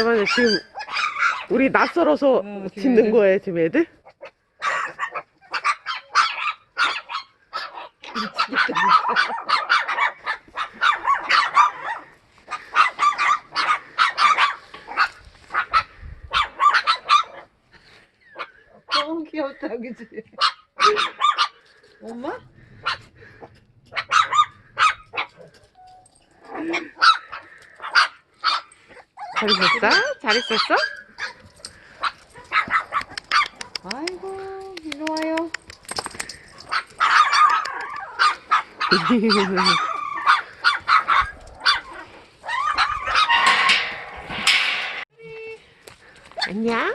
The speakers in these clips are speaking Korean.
잠깐만요. 지금 우리 낯설어서 어, 지금 짖는 애들. 거예요, 지금 애들? 너무 귀엽다, 그지? 엄마? 잘 있었어? 잘 있었어? 아이고, 이리 와요. 안녕?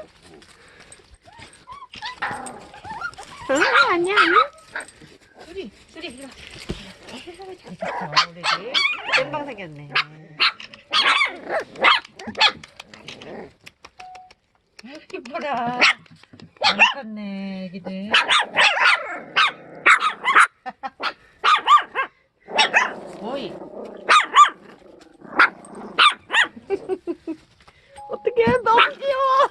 응, 안녕, 안녕. 수리, 수리, 이리 와. 잘 있었어, 우리 집. 땜방 생겼네. 이뻐라. 안 컸네, 애기들. 오이. 어떡해, 너무 귀여워.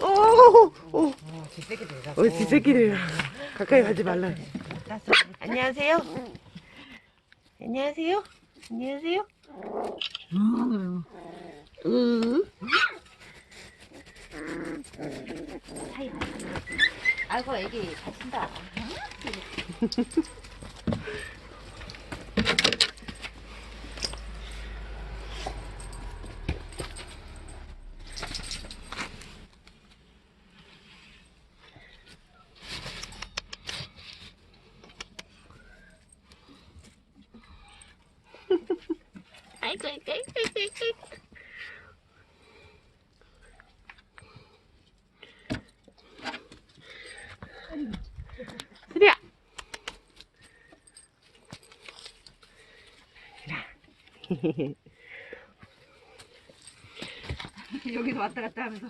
오, 오, 어, 쥐새끼들이라고. 어, 지새끼를 가까이 가지 말라. 안녕하세요. 안녕하세요. 안녕하세요. 음. 으, 아이고, 애기. 아이고, 아이고, 아이고, 아이고, 아이고. 수리야. 여기서 왔다 갔다 하면서.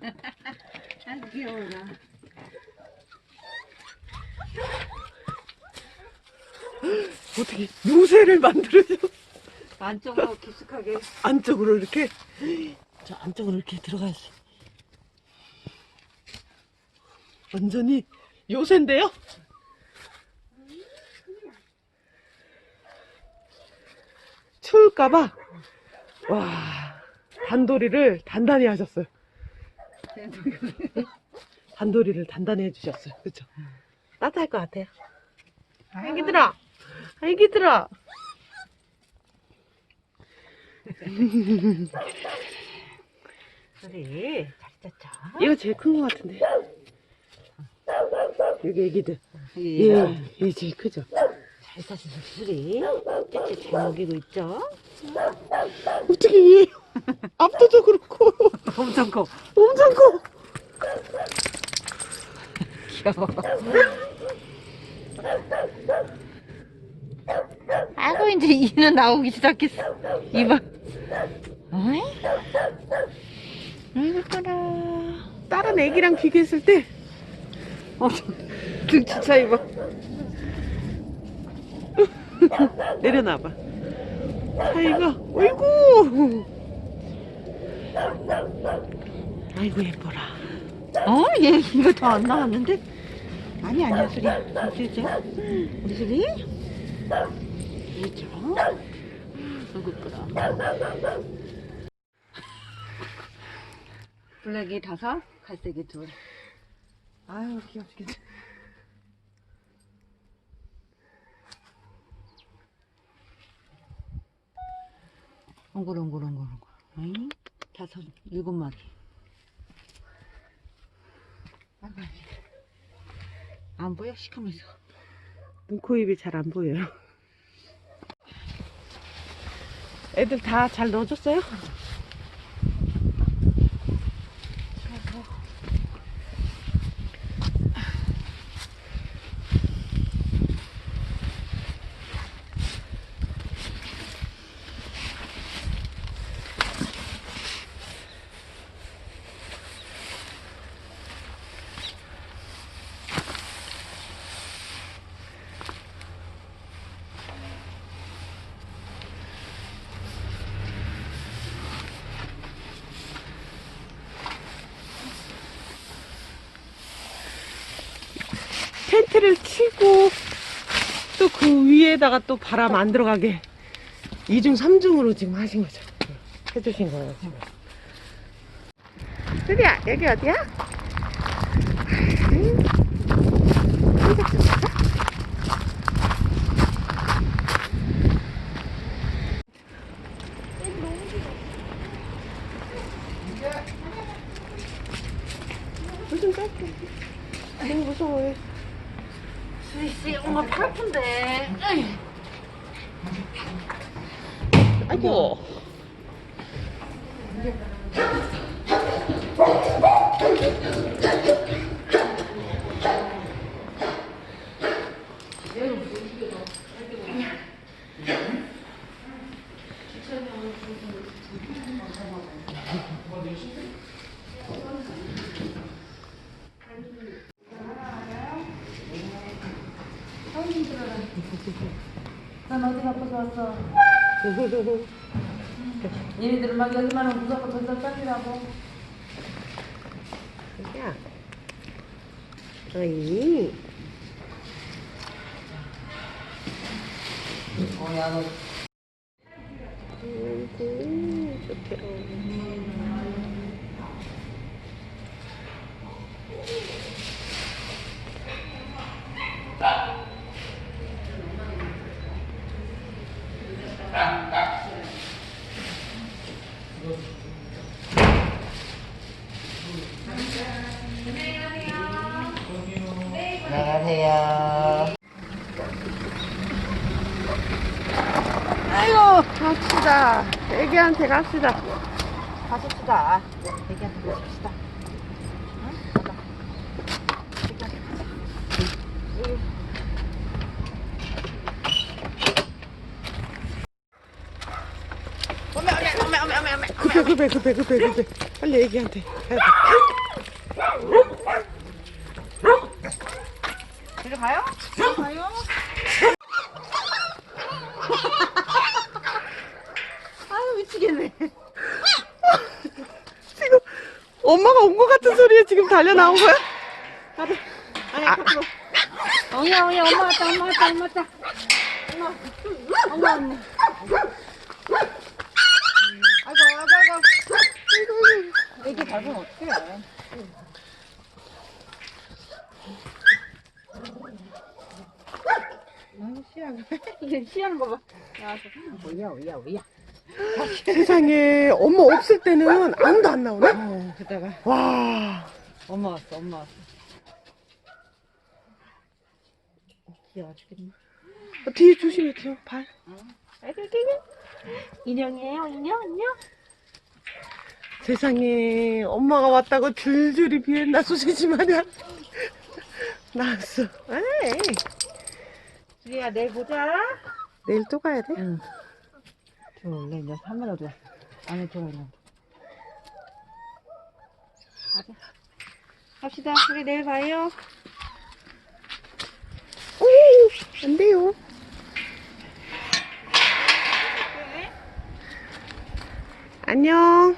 아, 귀여워라. 어떻게 요새를 만들어줘? 안쪽으로 깊숙하게. 안쪽으로 이렇게 저 안쪽으로 이렇게 들어갔어. 완전히 요새인데요? 추울까봐 와 단도리를 단단히 하셨어요. 단도리를 단단히 해주셨어요. 그렇죠? 따뜻할 것 같아요. 애기들아, 애기들아. 소리 잘 짰죠? 이거 제일 큰 것 같은데. 여기 애기들. 예. 예, 이게 제일 크죠. 잘 사시는 소리. 찌찌 잘 먹이고 있죠? 어떻게 얘 앞도도 그렇고 엄청 커. 엄청 커. 귀여워. 아이고 이제 이는 나오기 시작했어. 이봐. 어이? 아이고 이뻐라. 다른 애기랑 비교했을 때 어, 등치 차이 봐. 내려놔봐. 아이고, 어이구. 아이고 예뻐라. 어? 얘 이거 더 안 나왔는데? 아니 아니야 수리. 우리 수리? 우리 수리? 이죠? 아이고 이쁘다. 블랙이 다섯, 갈색이 둘. 아유 귀여워 죽겠네. 엉글엉글엉글엉글. 응? 다섯, 일곱 마리. 아이고. 안 보여? 시커면서. 눈, 코, 입이 잘 안 보여요. 애들 다 잘 넣어줬어요? 치고 또 그 위에다가 또 바람 안 들어가게 2중 3중으로 지금 하신 거죠. 해주신 거예요, 지금. 수리야, 여기 어디야? 무슨 짧게. 너무 무서워요. 수리씨 엄마 팔 아픈데 아이고. 난 어디 아파서 왔어? 얘네들은 막 여기만 오면 무조건 던져 던지라고. 야. 어이. 어 야 너 아이고, 좋대 요. 안녕하세요. 아이고, 갑시다. 애기한테 갑시다. 가십시다 애기한테 가십시다 급해, 급해, 급해, 급해, 급해. 빨리 애기한테. 가야 돼. 이리 가요? 가요? 아유 미치겠네. 지금 엄마가 온 것 같은 소리에 지금 달려 나온 거야? 아니 앞으로. 엉이야 엉이야. 엄마 왔다 엄마 왔다 엄마 왔다. 엄마. 엄마 왔네. 아이고. 아이고 아이고. 애기 밟으면 어떡해 이게 시야는 거봐. 야 오야 오야 오야 세상에 엄마 없을 때는 아무도 안 나오네? 어 그다가. 와. 엄마 왔어 엄마 왔어. 귀여워 죽겠네 어, 뒤에 조심해, 뒤에. 발. 아이고 아이고 인형이에요 인형 인형? 세상에 엄마가 왔다고 줄줄이 비엔나 소시지 마냥 나왔어. 에이, 수리야 내일 보자 내일 또 가야 돼? 응. 저 원래 이제 한번 어디 안에 들어 있는. 가자. 갑시다. 우리 내일 봐요. 오, 안 돼요. 안녕.